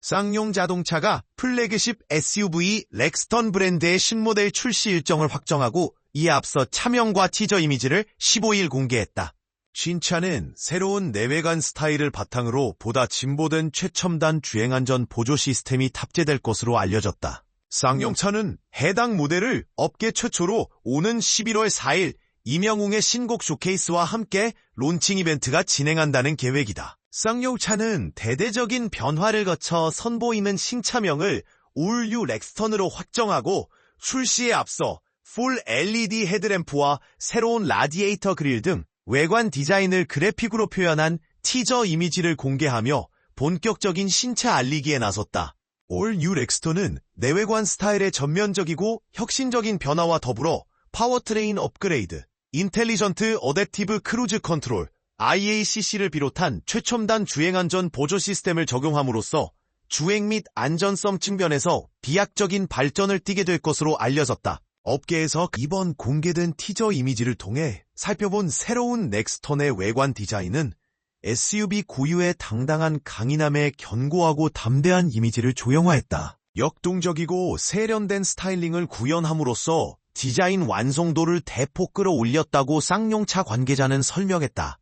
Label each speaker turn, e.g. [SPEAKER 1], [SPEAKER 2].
[SPEAKER 1] 쌍용 자동차가 플래그십 SUV 렉스턴 브랜드의 신모델 출시 일정을 확정하고 이에 앞서 차명과 티저 이미지를 15일 공개했다. 신차는 새로운 내외관 스타일을 바탕으로 보다 진보된 최첨단 주행안전 보조 시스템이 탑재될 것으로 알려졌다. 쌍용차는 해당 모델을 업계 최초로 오는 11월 4일 이명웅의 신곡 쇼케이스와 함께 론칭 이벤트가 진행한다는 계획이다. 쌍용차는 대대적인 변화를 거쳐 선보이는 신차명을 올유 렉스턴으로 확정하고 출시에 앞서 풀 LED 헤드램프와 새로운 라디에이터 그릴 등 외관 디자인을 그래픽으로 표현한 티저 이미지를 공개하며 본격적인 신차 알리기에 나섰다. 올 뉴 렉스턴은 내외관 스타일의 전면적이고 혁신적인 변화와 더불어 파워트레인 업그레이드, 인텔리전트 어댑티브 크루즈 컨트롤, IACC를 비롯한 최첨단 주행안전 보조 시스템을 적용함으로써 주행 및 안전성 측면에서 비약적인 발전을 띠게 될 것으로 알려졌다. 업계에서 이번 공개된 티저 이미지를 통해 살펴본 새로운 넥스턴의 외관 디자인은 SUV 고유의 당당한 강인함에 견고하고 담대한 이미지를 조형화했다. 역동적이고 세련된 스타일링을 구현함으로써 디자인 완성도를 대폭 끌어올렸다고 쌍용차 관계자는 설명했다.